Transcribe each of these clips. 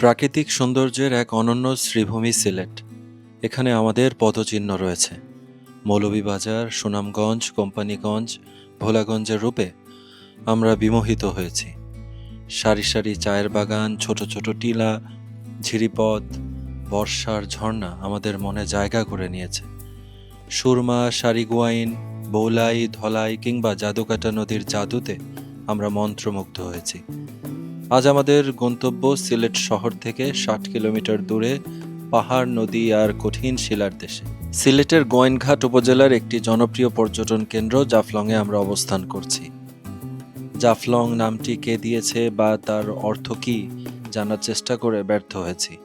প্রাকৃতিক সৌন্দর্যের এক অনন্য শ্রীভূমি সিলেট। এখানে আমাদের পদচিহ্ন রয়েছে। মৌলভীবাজার, সুনামগঞ্জ, কোম্পানিগঞ্জ, ভোলাগঞ্জের রূপে আমরা বিমোহিত হয়েছি। সারি সারি চায়ের বাগান, ছোট ছোট টিলা, ঝিরিপথ, বর্ষার ঝর্ণা আমাদের মনে জায়গা করে নিয়েছে। সুরমা, সারিগুয়াইন, বৌলাই, ধলাই কিংবা জাদুকাটা নদীর জাদুতে আমরা মন্ত্রমুগ্ধ হয়েছি। আজ আমাদের গন্তব্য সিলেট শহর থেকে ষাট কিলোমিটার দূরে পাহাড়, নদী আর কঠিন শিলার দেশে। সিলেটের গোয়েনঘাট উপজেলার একটি জনপ্রিয় পর্যটন কেন্দ্র জাফলংয়ে আমরা অবস্থান করছি। জাফলং নামটি কে দিয়েছে বা তার অর্থ কী জানার চেষ্টা করে ব্যর্থ হয়েছি।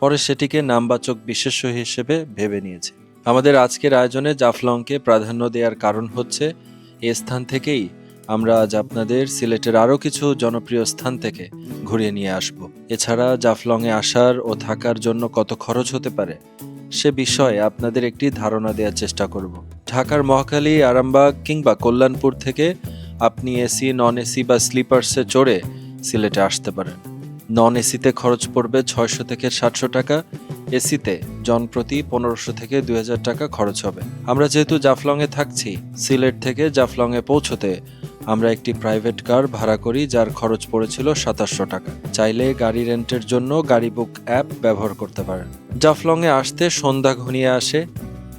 পরে সেটিকে নামবাচক বিশেষ্য হিসেবে ভেবে নিয়েছি। আমাদের আজকের আয়োজনে জাফলংকে প্রাধান্য দেওয়ার কারণ হচ্ছে, এ স্থান থেকেই আমরা আজ আপনাদের সিলেটের আরও কিছু জনপ্রিয় স্থান থেকে ঘুরিয়ে নিয়ে আসব। এছাড়া জাফলংয়ে আসার ও থাকার জন্য কত খরচ হতে পারে, সে বিষয়ে আপনাদের একটি ধারণা দেওয়ার চেষ্টা করব। ঢাকার মহাখালী, আরামবাগ কিংবা কল্যাণপুর থেকে আপনি এসি নন এসি বা স্লিপার্সে চড়ে সিলেটে আসতে পারেন। নন এসিতে খরচ পড়বে ছয়শো থেকে সাতশো টাকা, এসিতে জনপ্রতি পনেরোশো থেকে দুই হাজার টাকা খরচ হবে। আমরা যেহেতু জাফলংয়ে থাকছি, সিলেট থেকে জাফলংয়ে পৌঁছতে আমরা একটি প্রাইভেট কার ভাড়া করি, যার খরচ পড়েছিল সাতাশশো টাকা। চাইলে গাড়ি রেন্টের জন্য গাড়ি বুক অ্যাপ ব্যবহার করতে পারেন। জাফলংয়ে আসতে সন্ধ্যা ঘনিয়ে আসে।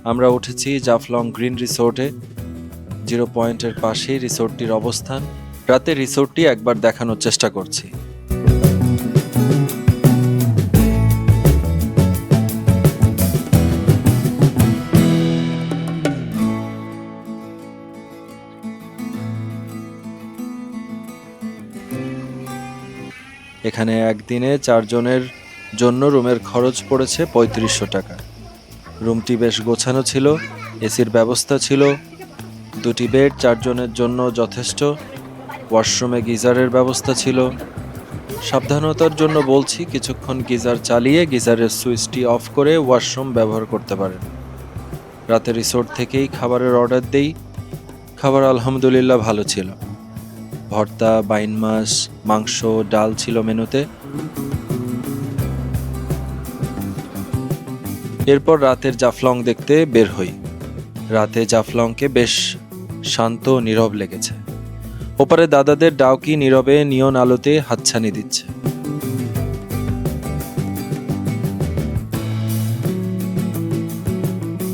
আমরা উঠেছি জাফলং গ্রিন রিসোর্টে। জিরো পয়েন্টের পাশেই রিসোর্টটির অবস্থান। রাতে রিসোর্টটি একবার দেখানোর চেষ্টা করছি। এখানে একদিনে চারজনের জন্য রুমের খরচ পড়েছে পঁয়ত্রিশশো টাকা। রুমটি বেশ গোছানো ছিল, এসির ব্যবস্থা ছিল, দুটি বেড চারজনের জন্য যথেষ্ট, ওয়াশরুমে গিজারের ব্যবস্থা ছিল। সাবধানতার জন্য বলছি, কিছুক্ষণ গিজার চালিয়ে গিজারের সুইচটি অফ করে ওয়াশরুম ব্যবহার করতে পারেন। রাতে রিসোর্ট থেকেই খাবারের অর্ডার দেই। খাবার আলহামদুলিল্লাহ ভালো ছিল। ভর্তা, বাইন মাছ, মাংস, ডাল ছিল মেনুতে। এরপর রাতের জাফলং দেখতে বের হই। রাতে জাফলংকে বেশ শান্ত নীরব লেগেছে। ওপারে দাদাদের ডাউকি নীরবে নিয়ন আলোতে হাতছানি দিচ্ছে।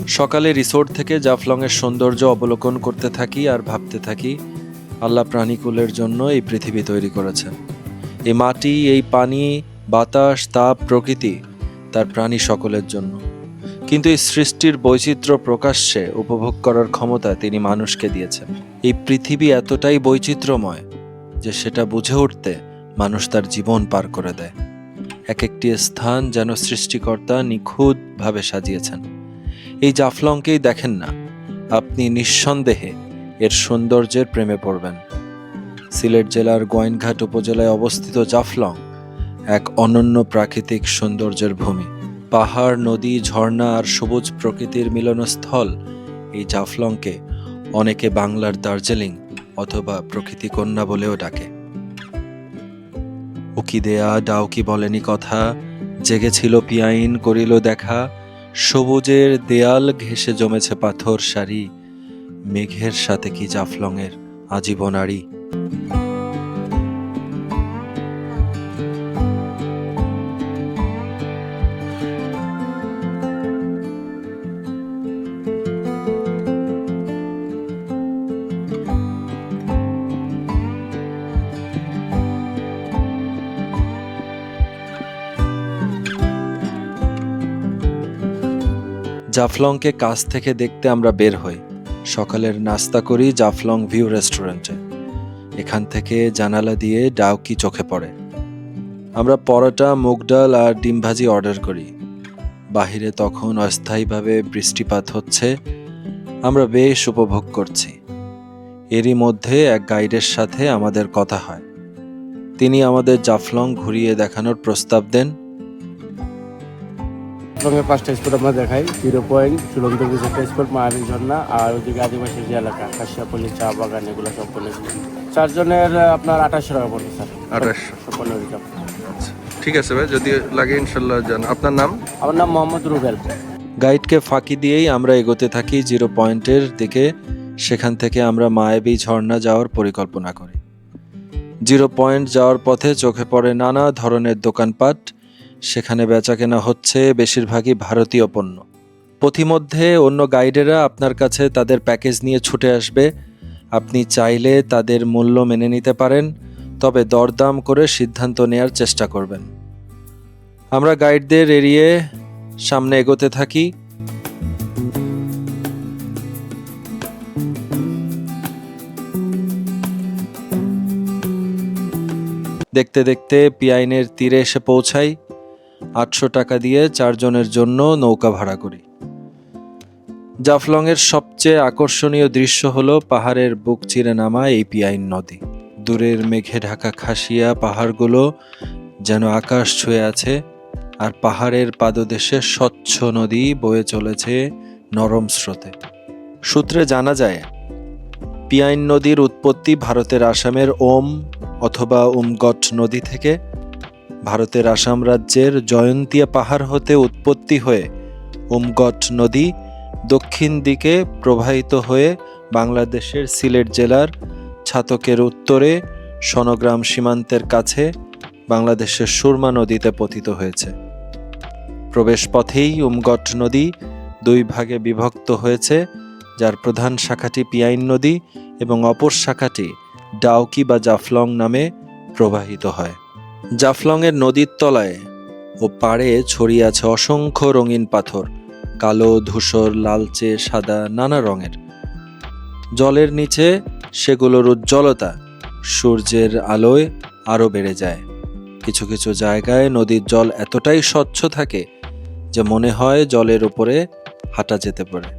সকালে রিসোর্ট থেকে জাফলংয়ের সৌন্দর্য অবলোকন করতে থাকি আর ভাবতে থাকি আল্লাহ প্রাণীকুলের জন্য এই পৃথিবী তৈরি করেছেন। এই মাটি, এই পানি, বাতাস, তাপ প্রকৃতি তার প্রাণী সকলের জন্য। কিন্তু এই সৃষ্টির বৈচিত্র্য প্রকাশ্যে উপভোগ করার ক্ষমতা তিনি মানুষকে দিয়েছেন। এই পৃথিবী এতটাই বৈচিত্র্যময় যে সেটা বুঝে উঠতে মানুষ তার জীবন পার করে দেয়। এক একটি স্থান যেন সৃষ্টিকর্তা নিখুঁতভাবে সাজিয়েছেন। এই জাফলংকেই দেখেন না। আপনি নিঃসন্দেহে এর সৌন্দর্যের প্রেমে পড়বেন। সিলেট জেলার গোয়েনঘাট উপজেলায় অবস্থিত জাফলং এক অনন্য প্রাকৃতিক সৌন্দর্যের ভূমি। পাহাড়, নদী, ঝর্ণা আর সবুজ প্রকৃতির মিলনস্থল এই জাফলংকে অনেকে বাংলার দার্জিলিং অথবা প্রকৃতি কন্যা বলেও ডাকে। উকি দেয়া, ডাউকি বলেনি কথা, জেগেছিল পিয়াইন, করিল দেখা, সবুজের দেয়াল ঘেসে জমেছে পাথর সারি মেঘের সাথে কি জাফলংয়ের আজীবন আড়ি? জাফলংকে কাছ থেকে দেখতে আমরা বের হই। সকালের নাস্তা করি জাফলং ভিউ রেস্টুরেন্টে। এখান থেকে জানালা দিয়ে ডাউকি চোখে পড়ে। আমরা পরোটা, মুগ ডাল আর ডিম ভাজি অর্ডার করি। বাহিরে তখন অস্থায়ীভাবে বৃষ্টিপাত হচ্ছে। আমরা বেশ উপভোগ করছি। এরই মধ্যে এক গাইডের সাথে আমাদের কথা হয়। তিনি আমাদের জাফলং ঘুরিয়ে দেখানোর প্রস্তাব দেন। রঙের পাঁচটা স্পট আমরা দেখাই জিরো পয়েন্ট চুলন্ত বিচ একটা স্পট মায়াবী ঝর্ণা আর ওইদিকে আদিবাসী যে এলাকা কাশিয়াপল্লি চা বাগান এগুলো সব বলে চারজনের আপনার আঠাশশো টাকা পড়বে স্যার। আঠাশশো। রিজার্ভ আচ্ছা ঠিক আছে ভাই যদি লাগে ইনশাল্লাহ যান আপনার নাম? আমার নাম মোহাম্মদ রুবেল। গাইডকে ফাঁকি দিয়েই আমরা এগোতে থাকি জিরো পয়েন্টের দিকে। সেখান থেকে আমরা মায়াবী ঝর্ণা যাওয়ার পরিকল্পনা করি। জিরো পয়েন্ট যাওয়ার পথে চোখে পড়ে নানা ধরনের দোকানপাট সেখানে বেচাকেনা হচ্ছে বেশিরভাগই ভারতীয় পণ্য। পথিমধ্যে অন্য গাইডেরা আপনার কাছে তাদের প্যাকেজ নিয়ে ছুটে আসবে। আপনি চাইলে তাদের মূল্য মেনে নিতে পারেন, তবে দরদাম করে সিদ্ধান্ত নেয়ার চেষ্টা করবেন। আমরা গাইডদের এড়িয়ে সামনে এগোতে থাকি। দেখতে দেখতে পিয়াইনের তীরে এসে পৌঁছাই। আটশো টাকা দিয়ে চারজনের জন্য নৌকা ভাড়া করি। জাফলংয়ের সবচেয়ে আকর্ষণীয় দৃশ্য হল পাহাড়ের বুক চিরে নামা এই পিয়াইন নদী। দূরের মেঘে ঢাকা খাসিয়া পাহাড়গুলো যেন আকাশ ছুঁয়ে আছে আর পাহাড়ের পাদদেশে স্বচ্ছ নদী বয়ে চলেছে নরম স্রোতে। সূত্রে জানা যায়, পিয়াইন নদীর উৎপত্তি ভারতের আসামের ওম অথবা উমগট নদী থেকে ভারতের আসাম রাজ্যের জয়ন্তিয়া পাহাড় হতে উৎপত্তি হয়ে উমগট নদী দক্ষিণ দিকে প্রবাহিত হয়ে বাংলাদেশের সিলেট জেলার ছাতকের উত্তরে সনগ্রাম সীমান্তের কাছে বাংলাদেশের সুরমা নদীতে পতিত হয়েছে। প্রবেশ পথেই উমগট নদী দুই ভাগে বিভক্ত হয়েছে, যার প্রধান শাখাটি পিয়াইন নদী এবং অপর শাখাটি ডাউকি বা জাফলং নামে প্রবাহিত হয়। জাফলংয়ের নদীর তলায় ও পাড়ে ছড়িয়ে আছে অসংখ্য রঙিন পাথর, কালো, ধূসর, লালচে, সাদা, নানা রঙের। জলের নিচে সেগুলোর উজ্জ্বলতা সূর্যের আলোয় আরও বেড়ে যায়। কিছু কিছু জায়গায় নদীর জল এতটাই স্বচ্ছ থাকে যে মনে হয় জলের উপরে হাঁটা যেতে পারে।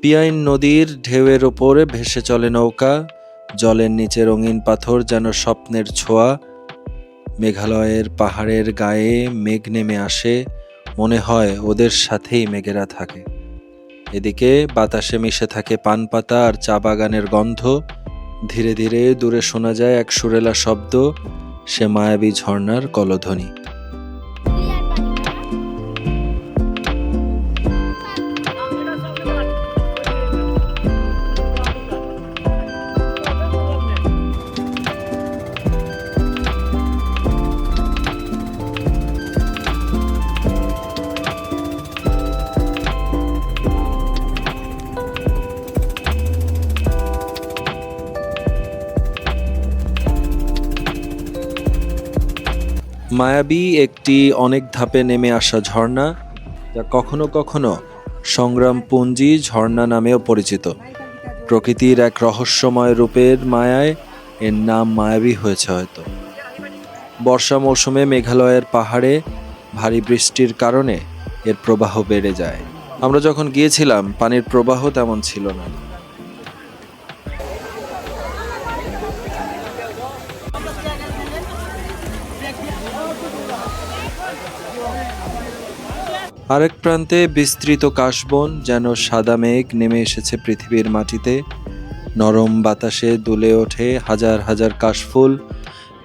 পিয়াইন নদীর ঢেউয়ের ওপরে ভেসে চলে নৌকা জলের নিচে রঙিন পাথর যেন স্বপ্নের ছোঁয়া। মেঘালয়ের পাহাড়ের গায়ে মেঘ নেমে আসে, মনে হয় ওদের সাথেই মেঘেরা থাকে। এদিকে বাতাসে মিশে থাকে পান পাতা আর চা বাগানের গন্ধ। ধীরে ধীরে দূরে শোনা যায় এক সুরেলা শব্দ, সে মায়াবী ঝর্ণার কলধ্বনি। মায়াবী একটি অনেক ধাপে নেমে আসা ঝর্ণা, যা কখনো কখনো সংগ্রামপুঞ্জি ঝর্ণা নামেও পরিচিত। প্রকৃতির এক রহস্যময় রূপের মায়ায় এর নাম মায়াবী হয়েছে হয়তো। বর্ষা মৌসুমে মেঘালয়ের পাহাড়ে ভারী বৃষ্টির কারণে এর প্রবাহ বেড়ে যায়। আমরা যখন গিয়েছিলাম, পানির প্রবাহ তেমন ছিল না। আরেক প্রান্তে বিস্তৃত কাশবন যেন সাদা মেঘ নেমে এসেছে পৃথিবীর মাটিতে। নরম বাতাসে দুলে ওঠে হাজার হাজার কাশফুল।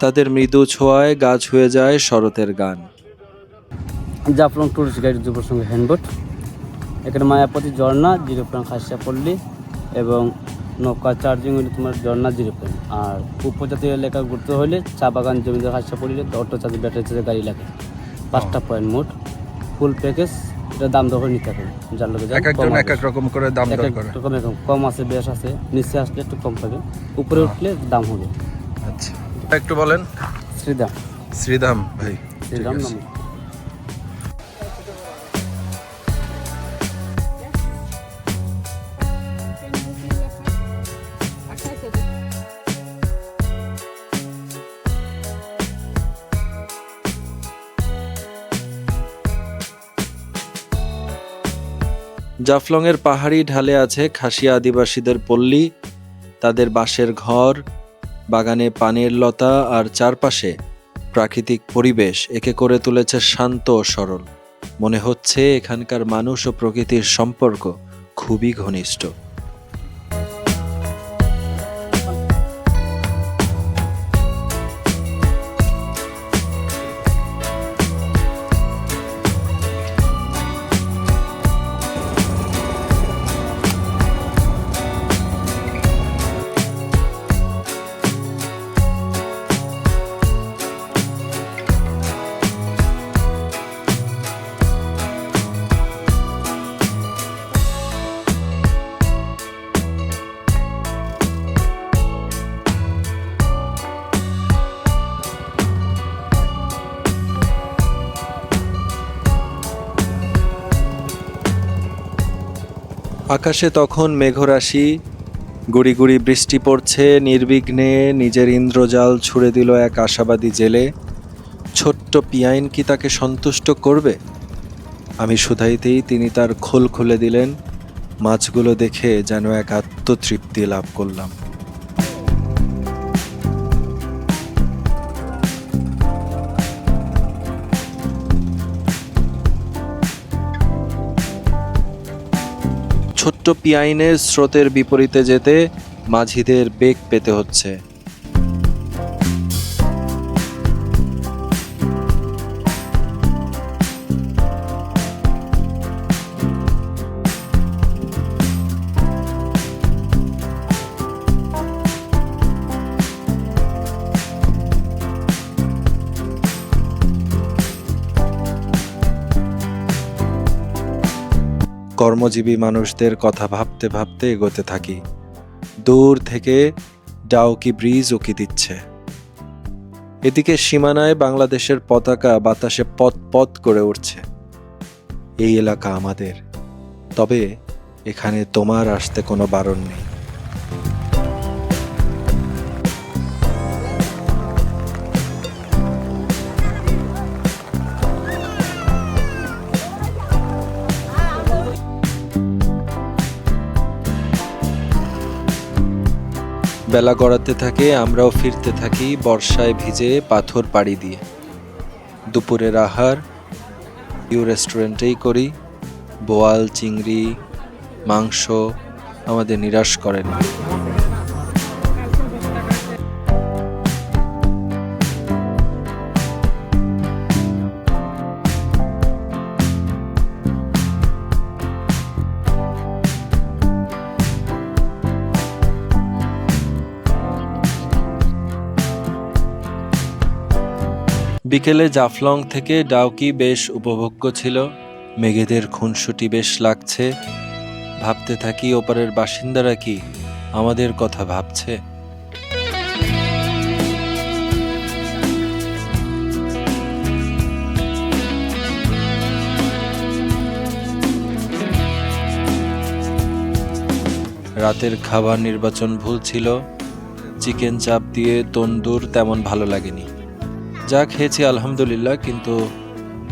তাদের মৃদু ছোঁয়ায় গাছ হয়ে যায় শরতের গান। জাফলং টুরিস্ট গাইড যুব সঙ্গে হ্যান্ডবোট এখানে মায়াপতি ঝর্ণা জিরো পয়েন্ট খাসিয়া পল্লী এবং নৌকা চার্জিং হলে তোমার ঝর্ণা জিরো পয়েন্ট আর উপজাতীয় এলাকা ঘুরতে হলে চা বাগান, জমিদার খাসিয়া পল্লীতে অটো চার্জ ব্যাটারি চার্জে গাড়ি লাগে। পাঁচটা পয়েন্ট মোট। ফুল প্যাকেজ এটা দাম দর করে নিতে পারেন যার লোকে এক একজন এক এক রকম করে দাম দর করে। রকম এরকম কম আছে বেশ আছে নিচে আসলে একটু কম থাকে উপরে উঠলে দাম হবে। আচ্ছা। একটু বলেন। শ্রীদাম। শ্রীধাম ভাই। শ্রীরাম নাম। জাফলংয়ের পাহাড়ি ঢালে আছে খাসিয়া আদিবাসীদের পল্লী, তাদের বাঁশের ঘর, বাগানে পানের লতা আর চারপাশে প্রাকৃতিক পরিবেশ, একে করে তুলেছে শান্ত ও সরল। মনে হচ্ছে এখানকার মানুষ ও প্রকৃতির সম্পর্ক খুবই ঘনিষ্ঠ। আকাশে তখন মেঘরাশি, গুড়ি গুড়ি বৃষ্টি পড়ছে, নির্বিঘ্নে নিজের ইন্দ্রজাল ছুড়ে দিল এক আশাবাদী জেলে। ছোট্ট পিয়াইন কি তাকে সন্তুষ্ট করবে? আমি শুধাইতেই তিনি তার খোল খুলে দিলেন। মাছগুলো দেখে যেন এক আত্মতৃপ্তি লাভ করলাম। পিয়াইনের স্রোতের বিপরীতে যেতে মাঝিদের বেগ পেতে হচ্ছে। কর্মজীবী মানুষদের কথা ভাবতে ভাবতে এগোতে থাকি। দূর থেকে ডাউকি ব্রিজ উকি দিচ্ছে। এদিকে সীমানায় বাংলাদেশের পতাকা বাতাসে পথ পথ করে উঠছে। এই এলাকা আমাদের। তবে এখানে তোমার আসতে কোনো বারণ নেই। বেলা গড়াতে থাকে, আমরাও ফিরতে থাকি বর্ষায় ভিজে পাথর পাড়ি দিয়ে। দুপুরের আহার, ইউ রেস্টুরেন্টেই করি। বোয়াল, চিংড়ি, মাংস আমাদের নিরাশ করে না বিকেলে জাফলং থেকে ডাউকি বেশ উপভোগ্য ছিল। মেঘেদের খুনসুটি বেশ লাগছে। ভাবতে থাকি ওপারের বাসিন্দারা কি আমাদের কথা ভাবছে। রাতের খাবার নির্বাচন ভুল ছিল। চিকেন চাপ দিয়ে তন্দুর তেমন ভালো লাগেনি। যা খেয়েছি আলহামদুলিল্লাহ, কিন্তু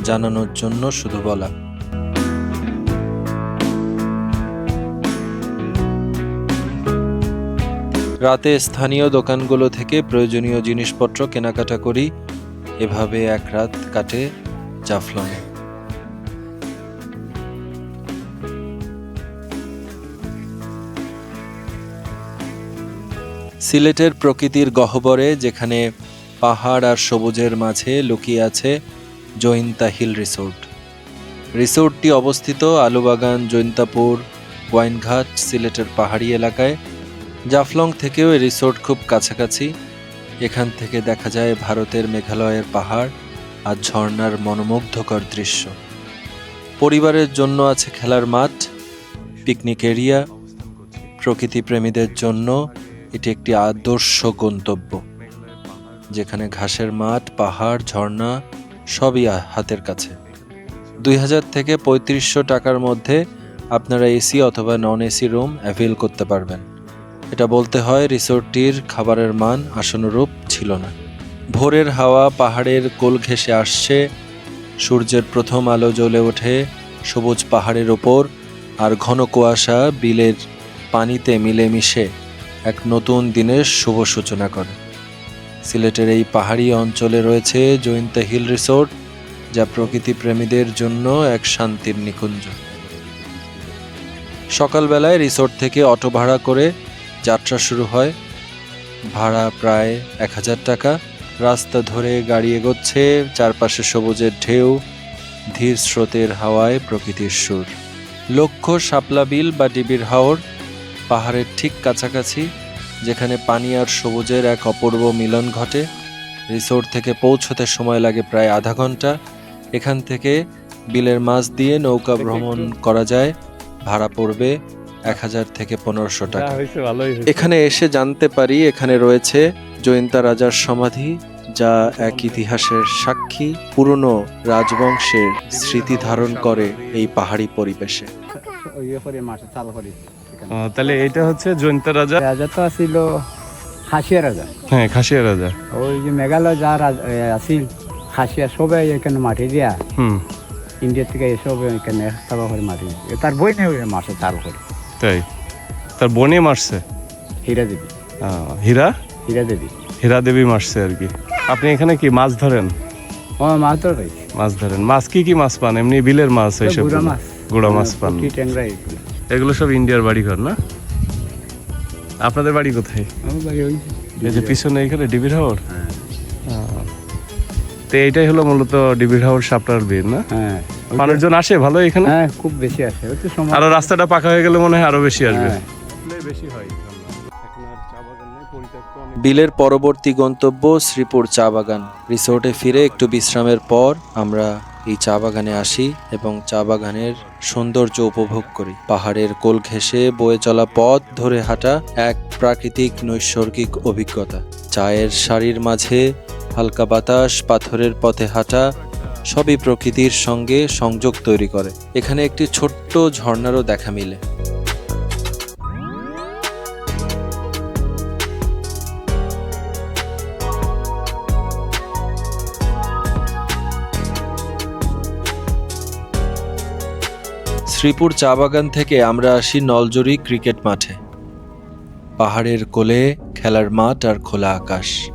জানানোর জন্য শুধু বলা। রাতে স্থানীয় দোকানগুলো থেকে প্রয়োজনীয় জিনিসপত্র কেনাকাটা করি। এভাবে এক রাত কাটে জাফলংয়ে সিলেটের প্রকৃতির গহ্বরে যেখানে পাহাড় আর সবুজের মাঝে লুকিয়ে আছে জৈন্তা হিল রিসোর্ট। রিসোর্টটি অবস্থিত আলুবাগান, জৈন্তাপুর, ওয়াইনঘাট, সিলেটের পাহাড়ি এলাকায়। জাফলং থেকেও এই রিসোর্ট খুব কাছাকাছি। এখান থেকে দেখা যায় ভারতের মেঘালয়ের পাহাড় আর ঝর্নার মনোমুগ্ধকর দৃশ্য। পরিবারের জন্য আছে খেলার মাঠ, পিকনিক এরিয়া প্রকৃতি প্রেমীদের জন্য এটি একটি আদর্শ গন্তব্য। যেখানে ঘাসের মাঠ, পাহাড়, ঝর্ণা সবই হাতের কাছে। দুই হাজার থেকে পঁয়ত্রিশশো টাকার মধ্যে আপনারা এসি অথবা নন এসি রুম অ্যাভেল করতে পারবেন। এটা বলতে হয় রিসোর্টটির খাবারের মান আশানুরূপ ছিল না। ভোরের হাওয়া পাহাড়ের কোল ঘেঁষে আসছে, সূর্যের প্রথম আলো জ্বলে ওঠে সবুজ পাহাড়ের ওপর আর ঘন কুয়াশা বিলের পানিতে মিলেমিশে এক নতুন দিনের শুভ সূচনা করে। সিলেটের এই পাহাড়ি অঞ্চলে রয়েছে জৈন্তা হিল রিসোর্ট, যা প্রকৃতি প্রেমীদের জন্য এক শান্তির নিকুঞ্জ। সকালবেলায় রিসোর্ট থেকে অটো ভাড়া করে যাত্রা শুরু হয়। ভাড়া প্রায় এক হাজার টাকা। রাস্তা ধরে গাড়ি এগোচ্ছে, চারপাশে সবুজের ঢেউ, ধীর স্রোতের হাওয়ায় প্রকৃতির সুর। লক্ষ্য শাপলা বিল বা ডিবির হাওর, পাহাড়ের ঠিক কাছাকাছি। যেখানে পানি আর সবুজের এক অপূর্ব মিলন ঘটে। রিসোর্ট থেকে পৌঁছতে সময় লাগে প্রায় আধা ঘণ্টা। এখান থেকে বিলের মাছ দিয়ে নৌকা ভ্রমণ করা যায়। ভাড়া পড়বে এক হাজার থেকে পনেরোশো টাকা। এখানে এসে জানতে পারি এখানে রয়েছে জয়ন্তা রাজার সমাধি যা এক ইতিহাসের সাক্ষী। পুরনো রাজবংশের স্মৃতি ধারণ করে এই পাহাড়ি পরিবেশে। তাহলে এটা হচ্ছে জৈন্তা রাজা। রাজা তো আসিল খাসিয়া রাজা। হ্যাঁ খাসিয়া রাজা। ওই যে মেঘালয় যা রাজ- আসিল খাসিয়া সবাই এখানে মাটি দিয়া। হুম। ইন্ডিয়া থেকে এসব এখানে থাকা করে মাটি। তার বই নেই মাসে চাল করে। তাই? তার বনে মারছে? হীরা দেবী। হীরা? হীরা দেবী। হীরা দেবী মারছে আর কি। আপনি এখানে কি মাছ ধরেন? ও মাছ ধর মাছ ধরেন। মাছ কি কি মাছ পান? এমনি বিলের মাছ এইসব গুড়া মাছ। গুড়া মাছ পান। ট্যাংরা এগুলো সব ইন্ডিয়ার বাড়ি ঘর না? আপনাদের বাড়ি কোথায়? আমার বাড়ি ওই এই যে পিছনে এখানে ডিবির হাওর? হ্যাঁ। তো এইটাই হলো মূলত ডিবির হাওর সাপটার বীর না? হ্যাঁ। মানুষজন আসে ভালো এখানে? হ্যাঁ খুব বেশি আসে। আরও রাস্তাটা পাকা হয়ে গেলে মনে হয় আরও বেশি আসবে। হ্যাঁ। বেশি হয়। বিলের পরবর্তী গন্তব্য শ্রীপুর চা বাগান। রিসোর্টে ফিরে একটু বিশ্রামের পর আমরা এই চা বাগানে আসি এবং চা বাগানের সৌন্দর্য উপভোগ করি। পাহাড়ের কোল ঘেঁষে বয়ে চলা পথ ধরে হাঁটা এক প্রাকৃতিক নৈসর্গিক অভিজ্ঞতা। চায়ের শাড়ির মাঝে হালকা বাতাস পাথরের পথে হাঁটা সবই প্রকৃতির সঙ্গে সংযোগ তৈরি করে। এখানে একটি ছোট্ট ঝর্ণারও দেখা মিলে। শ্রীপুর চা বাগান থেকে আমরা আসি নলজুরি ক্রিকেট মাঠে। পাহাড়ের কোলে, খেলার মাঠ আর খোলা আকাশ।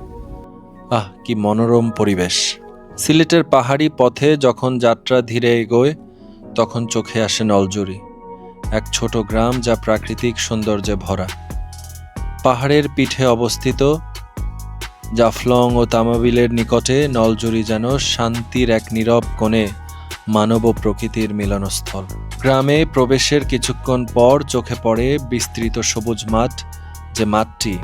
আহ, কি মনোরম পরিবেশ। সিলেটের পাহাড়ি পথে যখন যাত্রা ধীরে এগোয়, তখন চোখে আসে নলজুরি, এক ছোট গ্রাম যা প্রাকৃতিক সৌন্দর্যে ভরা। পাহাড়ের পিঠে অবস্থিত জাফলং ও তামাবিলের নিকটে নলজুরি যেন শান্তির এক নীরব কোণে মানব ও প্রকৃতির মিলনস্থল। গ্রামে প্রবেশের কিছুক্ষণ পর চোখে পড়ে বিস্তৃত সবুজ মাঠ, যে মাঠটি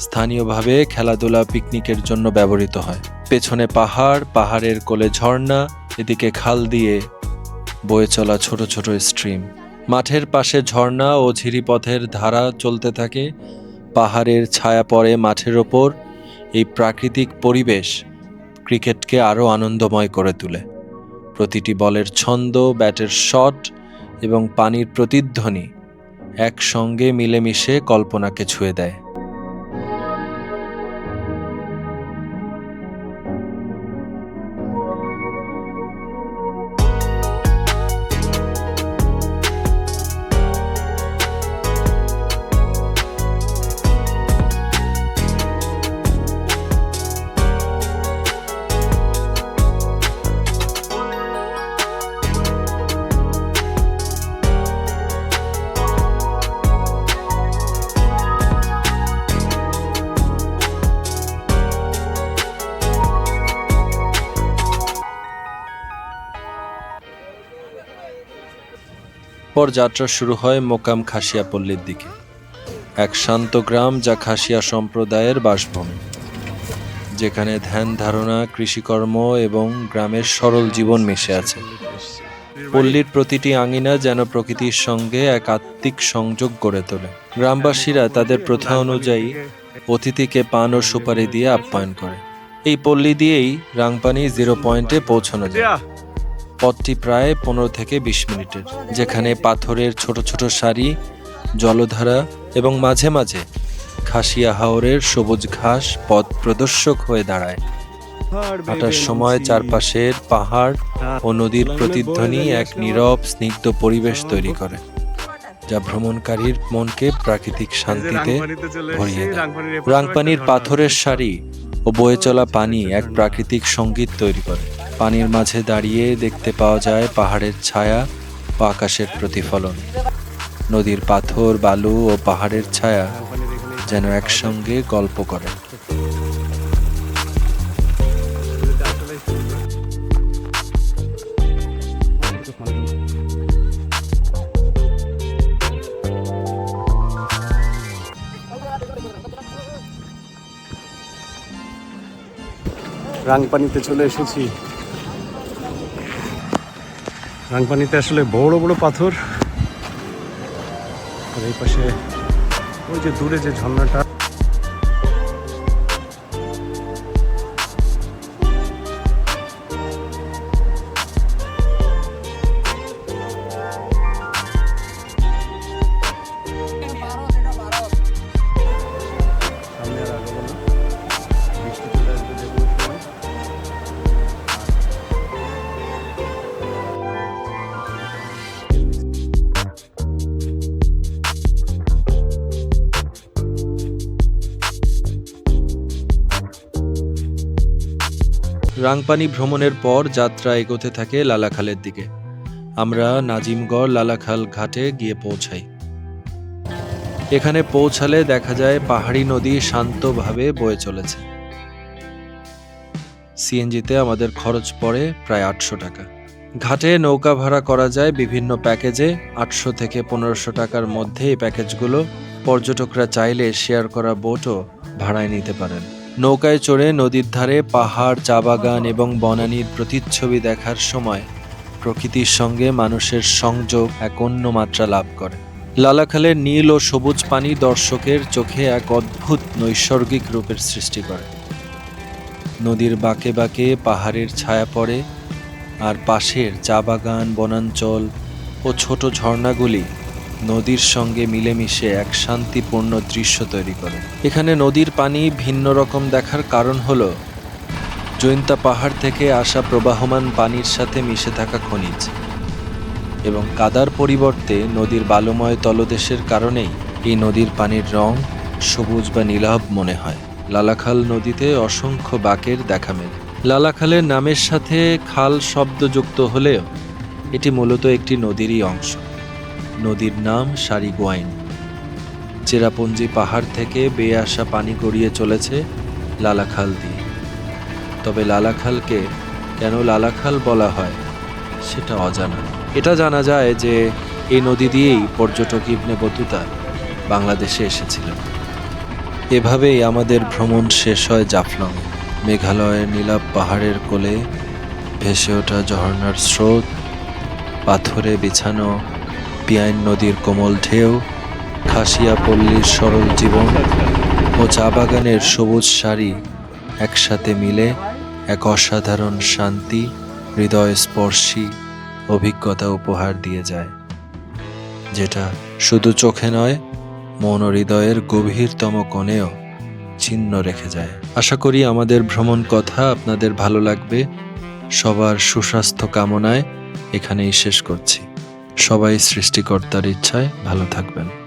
স্থানীয়ভাবে খেলাধুলা পিকনিকের জন্য ব্যবহৃত হয়। পেছনে পাহাড়, পাহাড়ের কোলে ঝর্ণা, এদিকে খাল দিয়ে বয়ে চলা ছোট ছোট স্ট্রিম। মাঠের পাশে ঝর্ণা ও ঝিরিপথের ধারা চলতে থাকে। পাহাড়ের ছায়া পড়ে মাঠের ওপর। এই প্রাকৃতিক পরিবেশ ক্রিকেটকে আরও আনন্দময় করে তোলে। প্রতিটি বলের ছন্দ ব্যাটের শট এবং পানির প্রতিধ্বনি একসঙ্গে মিলেমিশে কল্পনাকে ছুঁয়ে দেয়। পর যাত্রা শুরু হয় মোকাম খাসিয়াপল্লীর দিকে, এক শান্ত গ্রাম যা খাসিয়া সম্প্রদায়ের বাসভূমি, যেখানে ধ্যান ধারণা, কৃষিকর্ম এবং গ্রামের সরল জীবন মিশে আছে। পল্লীর প্রতিটি আঙিনা যেন প্রকৃতির সঙ্গে এক আত্মিক সংযোগ গড়ে তোলে। গ্রামবাসীরা তাদের প্রথা অনুযায়ী অতিথিকে পান ও সুপারি দিয়ে আপ্যায়ন করে। এই পল্লী দিয়েই রাংপানি জিরো পয়েন্টে পৌঁছানো যায়। পথটি প্রায় পনেরো থেকে বিশ মিনিটের, যেখানে পাথরের ছোট ছোট সারি, জলধারা এবং মাঝে মাঝে খাসিয়া হাওরের সবুজ ঘাস পথ প্রদর্শক হয়ে দাঁড়ায়। হাঁটার সময় চারপাশের পাহাড় ও নদীর প্রতিধ্বনি এক নীরব, স্নিগ্ধ পরিবেশ তৈরি করে, যা ভ্রমণকারীর মনকে প্রাকৃতিক শান্তিতে ভরিয়ে দেয়। রাংপানির পাথরের সারি ও বয়ে চলা পানি এক প্রাকৃতিক সংগীত তৈরি করে। পানির মাঝে দাঁড়িয়ে দেখতে পাওয়া যায় পাহাড়ের ছায়া ও আকাশের প্রতিফলন। নদীর পাথর, বালু ও পাহাড়ের ছায়া যেন একসঙ্গে গল্প করে। রাংপানিতে চলে এসেছি। রাংপানিতে আসলে বড় বড় পাথর। আর এই পাশে ওই যে দূরে যে ঝর্ণাটা রাংপানি ভ্রমণের পর যাত্রা এগোতে থাকে লালাখালের দিকে। আমরা নাজিমগড় লালাখাল ঘাটে গিয়ে পৌঁছাই। এখানে পৌঁছালে দেখা যায় পাহাড়ি নদী শান্তভাবে বয়ে চলেছে। সিএনজিতে আমাদের খরচ পড়ে প্রায় আটশো টাকা। ঘাটে নৌকা ভাড়া করা যায় বিভিন্ন প্যাকেজে। আটশো থেকে পনেরোশো টাকার মধ্যে এই প্যাকেজগুলো পর্যটকরা চাইলে শেয়ার করা বোটও ভাড়ায় নিতে পারেন। নৌকায় চড়ে নদীর ধারে পাহাড়, চা বাগান এবং বনানীর প্রতিচ্ছবি দেখার সময় প্রকৃতির সঙ্গে মানুষের সংযোগ এক অন্য মাত্রা লাভ করে। লালাখালের নীল ও সবুজ পানি দর্শকের চোখে এক অদ্ভুত নৈসর্গিক রূপের সৃষ্টি করে। নদীর বাঁকে বাঁকে পাহাড়ের ছায়া পড়ে আর পাশের চা বাগান, বনাঞ্চল ও ছোট ঝর্ণাগুলি নদীর সঙ্গে মিলেমিশে এক শান্তিপূর্ণ দৃশ্য তৈরি করে। এখানে নদীর পানি ভিন্ন রকম দেখার কারণ হলো, জৈন্তা পাহাড় থেকে আসা প্রবাহমান পানির সাথে মিশে থাকা খনিজ এবং কাদার পরিবর্তে নদীর বালুময় তলদেশের কারণেই এই নদীর পানির রং সবুজ বা নীলাভ মনে হয়। লালাখাল নদীতে অসংখ্য বাকের দেখা মেলে। লালাখালের নামের সাথে খাল শব্দ যুক্ত হলেও এটি মূলত একটি নদীরই অংশ। নদীর নাম সারিগোয়াইন। চেরাপুঞ্জি পাহাড় থেকে বেয়ে আসা পানি গড়িয়ে চলেছে লালাখাল দিয়ে তবে লালাখালকে কেন লালাখাল বলা হয়, সেটা অজানা। এটা জানা যায় যে, এই নদী দিয়েই পর্যটক ইবনে বতুতা বাংলাদেশে এসেছিলেন। এভাবেই আমাদের ভ্রমণ শেষ হয় জাফলং। মেঘালয়ের নীলাভ পাহাড়ের কোলে ভেসে ওঠা ঝর্ণার স্রোত, পাথরে বিছানো পিয়াইন নদীর কোমল ঢেউ খাসিয়া পল্লীর সরল জীবন ও চা বাগানের সবুজ শাড়ি একসাথে মিলে এক অসাধারণ শান্তি হৃদয়স্পর্শী অভিজ্ঞতা উপহার দিয়ে যায়। যেটা শুধু চোখে নয়, মন হৃদয়ের গভীরতম কোণেও চিহ্ন রেখে যায়। আশা করি আমাদের ভ্রমণ কথা আপনাদের ভালো লাগবে। সবার সুস্বাস্থ্য কামনায় এখানেই শেষ করছি। সবাই সৃষ্টিকর্তার ইচ্ছায় ভালো থাকবেন।